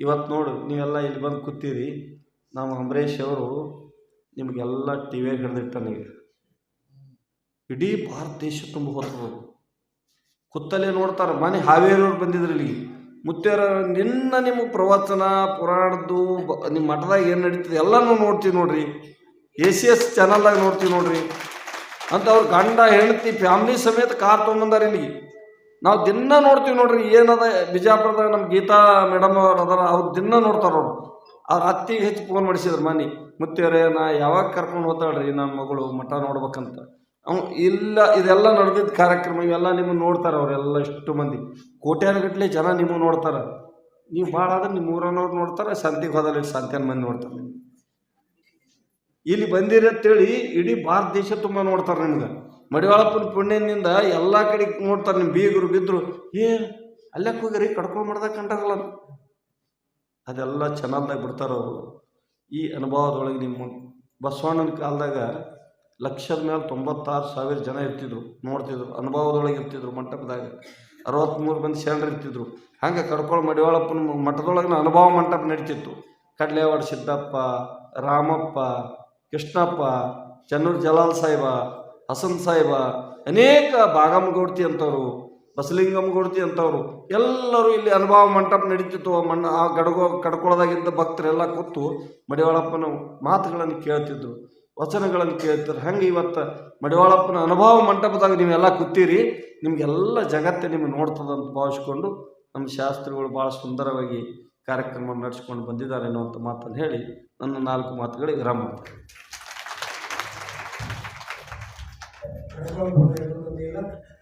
ಇವತ್ತು ನೋಡು, ನೀವೆಲ್ಲ ಇಲ್ಲಿ ಬಂದು ಕೂತೀರಿ. ನಾವು ಅಂಬರೀಷ್ ಅವರು ನಿಮಗೆಲ್ಲ ಟಿ ವಿ ಈಗ. ಇಡೀ ಭಾರತ ದೇಶ ತುಂಬ ಹೊತ್ತು ಕುತ್ತಲೇ ನೋಡ್ತಾರೆ, ಮನೆ ಹಾವೇರಿಯವ್ರು ಬಂದಿದ್ರು ಇಲ್ಲಿಗೆ. ಮುತ್ತೇರ ನಿನ್ನ ನಿಮ್ಮ ಪ್ರವಚನ, ಪುರಾಣದ್ದು ನಿಮ್ಮ ಮಠದಾಗ ಏನು ನಡೀತದೆ ಎಲ್ಲನೂ ನೋಡ್ತೀವಿ ನೋಡ್ರಿ. ಎ ಸಿ ಎಸ್ ಚಾನಲ್ದಾಗ ನೋಡ್ತೀವಿ ನೋಡ್ರಿ. ಅಂತ ಅವ್ರು ಗಂಡ, ಹೆಂಡತಿ ಫ್ಯಾಮ್ಲಿ ಸಮೇತ ಕಾರ್ ತೊಗೊಂಬಂದಾರ ಇಲ್ಲಿಗೆ. ನಾವು ದಿನ ನೋಡ್ತೀವಿ ನೋಡ್ರಿ ಏನದ ಬಿಜಾಪುರದಾಗ ನಮ್ಮ ಗೀತಾ ಮೇಡಮ್ ಅವ್ರು ಅದಾರ, ಅವ್ರು ದಿನ ನೋಡ್ತಾರ ಅವ್ರು. ಅವ್ರ ಅತ್ತಿಗೆ ಹೆಚ್ಚು ಫೋನ್ ಮಾಡಿಸಿದ್ರು ಮನೆ. ಮುತ್ತೇರೆ ನಾ ಯಾವಾಗ ಕರ್ಕೊಂಡು ಹೋಗ್ತಾಳ್ರಿ ನನ್ನ ಮಗಳು, ಮಠ ನೋಡ್ಬೇಕಂತ. ಅವ್ ಇಲ್ಲ, ಇದೆಲ್ಲ ನಡೆದಿದ್ದ ಕಾರ್ಯಕ್ರಮ, ಇವೆಲ್ಲ ನಿಮ್ಮನ್ನು ನೋಡ್ತಾರೆ ಅವರೆಲ್ಲ ಇಷ್ಟು ಮಂದಿ. ಕೋಟ್ಯಾನುಗಟ್ಟಲೆ ಜನ ನಿಮ್ಮ ನೋಡ್ತಾರೆ. ನೀವು ಭಾಳ ಆದ್ರೆ ನಿಮ್ಮ ಊರನ್ನವ್ರು ನೋಡ್ತಾರೆ, ಸಂತಿಗೆ ಹೋದಲ್ಲಿ ಸಂತ್ಯಾನ ಮಂದಿ ನೋಡ್ತಾರೆ ಇಲ್ಲಿ ಬಂದಿರತ್ತೇಳಿ ಇಡೀ ಭಾರತ ದೇಶ ತುಂಬ ನೋಡ್ತಾರೆ ನಿಮ್ಗೆ. ಮಡಿವಾಳಪ್ಪನ ಪುಣ್ಯದಿಂದ ಎಲ್ಲ ಕಡೆ ನೋಡ್ತಾರೆ ನಿಮ್ಮ ಬೀಗರು ಬಿದ್ದರು ಏ, ಅಲ್ಲೇ ಹೋಗಿರಿ ಕಡ್ಕೊಂಡು ಮಾಡ್ದಾಗ ಕಂಡಾರಲ್ಲ. ಅದೆಲ್ಲ ಚೆನ್ನಾದಾಗ ಬಿಡ್ತಾರೆ ಅವರು. ಈ ಅನುಭವದೊಳಗೆ ನಿಮ್ಮ ಬಸವಣ್ಣನ ಕಾಲದಾಗ ಲಕ್ಷದ ಮೇಲೆ ತೊಂಬತ್ತಾರು ಸಾವಿರ ಜನ ಇರ್ತಿದ್ರು, ನೋಡ್ತಿದ್ರು, ಅನುಭವದೊಳಗೆ ಇರ್ತಿದ್ರು ಮಂಟಪದಾಗ. ಅರವತ್ತ್ಮೂರು ಮಂದಿ ಶರಣರು ಇರ್ತಿದ್ರು. ಹಂಗೆ ಕಡ್ಕೊಳ್ಳೋ ಮಡಿವಾಳಪ್ಪನ ಮಠದೊಳಗಿನ ಅನುಭವ ಮಂಟಪ ನಡೀತಿತ್ತು. ಕಡ್ಲೇವಾಡ ಸಿದ್ದಪ್ಪ, ರಾಮಪ್ಪ, ಕೃಷ್ಣಪ್ಪ, ಚನ್ನೂರು ಜಲಾಲ್ ಸಾಹೇಬ ಹಸನ್ ಸಾಹೇಬ, ಅನೇಕ ಬಾಗಮ್ ಗೌಡ್ತಿ ಅಂತವರು ಬಸಲಿಂಗಮ್ಮ ಗೌಡ್ತಿ ಅಂತವರು, ಎಲ್ಲರೂ ಇಲ್ಲಿ ಅನುಭವ ಮಂಟಪ ನಡೀತಿತ್ತು. ಮಣ್ಣ, ಆ ಗಡಗೋ, ಕಡ್ಕೊಳದಾಗಿದ್ದ ಭಕ್ತರೆಲ್ಲ ಕೂತು ಮಡಿವಾಳಪ್ಪನ ಮಾತುಗಳನ್ನು ಕೇಳ್ತಿದ್ರು, ವಚನಗಳನ್ನು ಕೇಳ್ತಾರೆ ಹಂಗೆ ಇವತ್ತು ಮಡಿವಾಳಪ್ಪನ ಅನುಭವ ಮಂಟಪದಾಗ ನೀವೆಲ್ಲ ಕೂತೀರಿ, ನಿಮಗೆಲ್ಲ ಜಗತ್ತೇ ನಿಮಗೆ ನೋಡ್ತದಂತ ಭಾವಿಸ್ಕೊಂಡು ನಮ್ಮ ಶಾಸ್ತ್ರಿಗಳು ಭಾಳ ಸುಂದರವಾಗಿ ಕಾರ್ಯಕ್ರಮ ನಡೆಸ್ಕೊಂಡು ಬಂದಿದ್ದಾರೆ ಅನ್ನುವಂಥ ಮಾತನ್ನು ಹೇಳಿ ನನ್ನ ನಾಲ್ಕು ಮಾತುಗಳಿಗೆ ವಿರಾಮ Gracias.